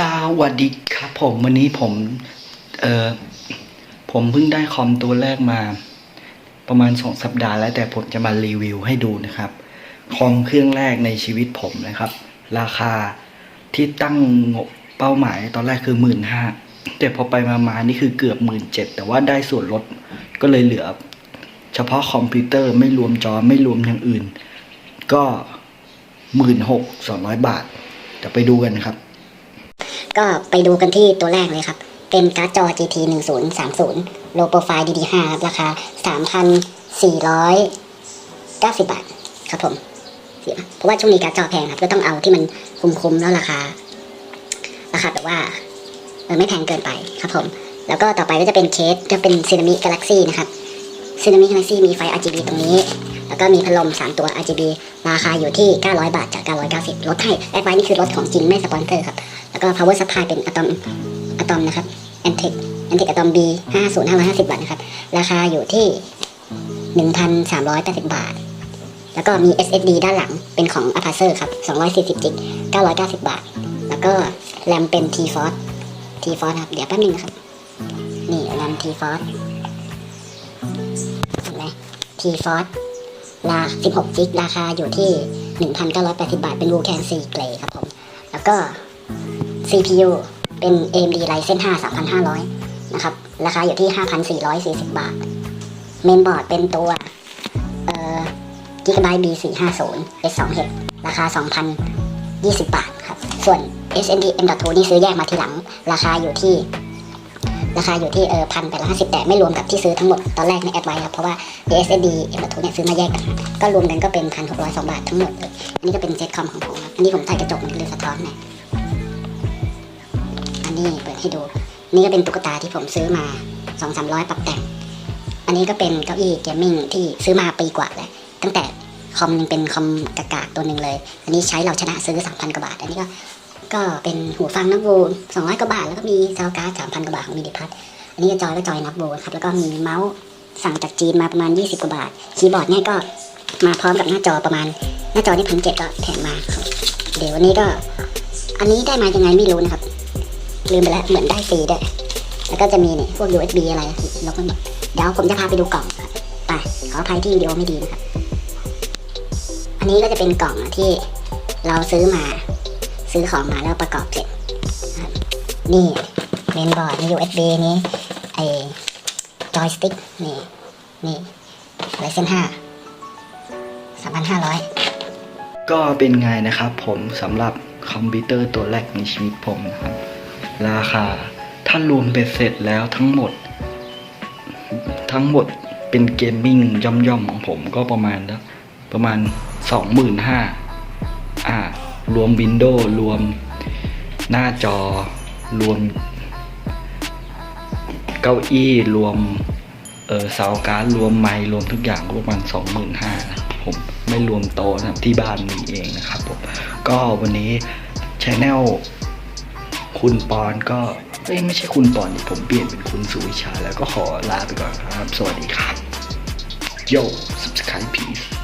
สวัสดีครับผมวันนี้ผม เออผมเพิ่งได้คอมตัวแรกมา ประมาณสองสัปดาห์แล้วแต่ผมจะมารีวิวให้ดูนะครับ คอมเครื่องแรกในชีวิตผมนะครับ ราคาที่ตั้งงบเป้าหมายตอนแรกคือหมื่นห้าแต่พอไปมามานี่คือเกือบหมื่นเจ็ดแต่ว่าได้ส่วนลดก็เลยเหลือ เฉพาะคอมพิวเตอร์ไม่รวมจอไม่รวมอย่างอื่น ก็หมื่นหกสองร้อยบาทเดี๋ยวไปดูกันนะครับ ก็ไปดูกันที่ตัวแรกเลยครับ เป็นการ์ดจอ GT 1030 low profile DD5 ครับราคา 3,490 บาทครับผมเสียเพราะว่าช่วงนี้การ์ดจอแพงครับก็ต้องเอาที่มันคุ้มๆแล้วราคา ราคาแบบว่าเออไม่แพงเกินไปครับผม แล้วก็ต่อไปก็จะเป็นเคสจะเป็น Cinamic Galaxy นะครับ Cinamic Galaxy มีไฟ RGB ตรงนี้ แล้วก็มีพัดลม 3 ตัว RGB ราคาอยู่ที่ 900 บาทจาก 990 ลดให้แอดไว้นี่คือลดของจริงไม่สปอนเซอร์ครับ แล้วก็ power supply เป็นอะตอมอะตอมนะครับ Antec Antec อะตอม B 50 550บาทนะครับ ราคาอยู่ที่ 1,380 บาท แล้วก็มี SSD ด้านหลังเป็นของ Apacer ครับ240 g ิก990 บาท แล้วก็แรมเป็น T-Force T-Force ครับ เดี๋ยวแป๊บนึงนะครับ นี่แรม T-Force T-Force รา 16 g ิก ราคาอยู่ที่ 1,980 บาท เป็น Vulkan 4 Grey ครับผม แล้วก็ CPU เป็น AMD Ryzen 5 3500 นะครับ ราคาอยู่ที่ 5,440 บาท เมนบอร์ดเป็นตัว เอ่อ Gigabyte B450 S2H ราคา 2,020 บาทครับ ส่วน SSD M.2 นี่ซื้อแยกมาทีหลัง ราคาอยู่ที่ ราคาอยู่ที่เออพันแปดร้อยห้าสิบแต่ไม่รวมกับที่ซื้อทั้งหมดตอนแรกในแอดไว้ครับเพราะว่า SSD M.2 เนี่ยซื้อมาแยกกันก็รวมกันก็เป็นพันหกร้อยสองบาททั้งหมดเลยอันนี้ก็เป็นเซ็ตคอมของผมครับอันนี้ผมใส่กระจกมันเลยสะท้อนหน่อยอันนี้เปิดให้ดูนี่ก็เป็นตุ๊กตาที่ผมซื้อมาสองสามร้อยปรับแต่ง อันนี้ก็เป็นเก้าอี้เกมมิ่งที่ซื้อมาปีกว่าแล้วตั้งแต่คอมยังเป็นคอมกากาตัวหนึ่งเลย อันนี้ใช้เราชนะซื้อสามพันกว่าบาท อันนี้ก็ ก็เป็นหูฟังนับโวสองร้อยกว่าบาท แล้วก็มีซาวการ์ดสามพันกว่าบาทของมิดิพัทอันนี้ก็จอยก็จอยนับโวลครับ แล้วก็มีเมาส์สั่งจากจีนมาประมาณ 20 กว่าบาท คีย์บอร์ดเนี่ยก็มาพร้อมกับหน้าจอประมาณ หน้าจอที่พันเจ็ดก็แถมมา เดี๋ยววันนี้ก็ อันนี้ได้มายังไงไม่รู้นะครับ ลืมไปแล้ว เหมือนได้ฟรีด้วยแล้วก็จะมีเนี่ยพวก USB อะไรแล้วก็เดี๋ยวผมจะพาไปดูกล่องครับไปขออภัยที่วิดีโอไม่ดีนะครับ อันนี้ก็จะเป็นกล่องที่เราซื้อมา ซื้อของมาแล้วประกอบเสร็จนี่เมนบอร์ดมี USB นี้ไอจอยสติ๊กนี่นี่ไรเซนห้าสามพันห้าร้อยก็เป็นไงนะครับผมสำหรับคอมพิวเตอร์ตัวแรกในชีวิตผมนะครับ ราคาถ้ารวมเป็นเสร็จแล้วทั้งหมด ทั้งหมดเป็นเกมมิ่งย่อมๆของผมก็ประมาณนะประมาณสองหมื่นห้าอ่า รวมวินโดว์รวมหน้าจอ รวม เก้าอี้รวมเออเสาการ์ดรวมไมค์รวมทุกอย่างก็ประมาณสองหมื่นห้านะผมไม่รวมโต๊ะนะที่บ้านมีเองนะครับผมก็วันนี้ชแนลคุณปอนก็เอ้ไม่ใช่คุณปอนผมเปลี่ยนเป็นคุณสุวิชาแล้วก็ขอลาไปก่อนครับ สวัสดีครับ โย subscribe please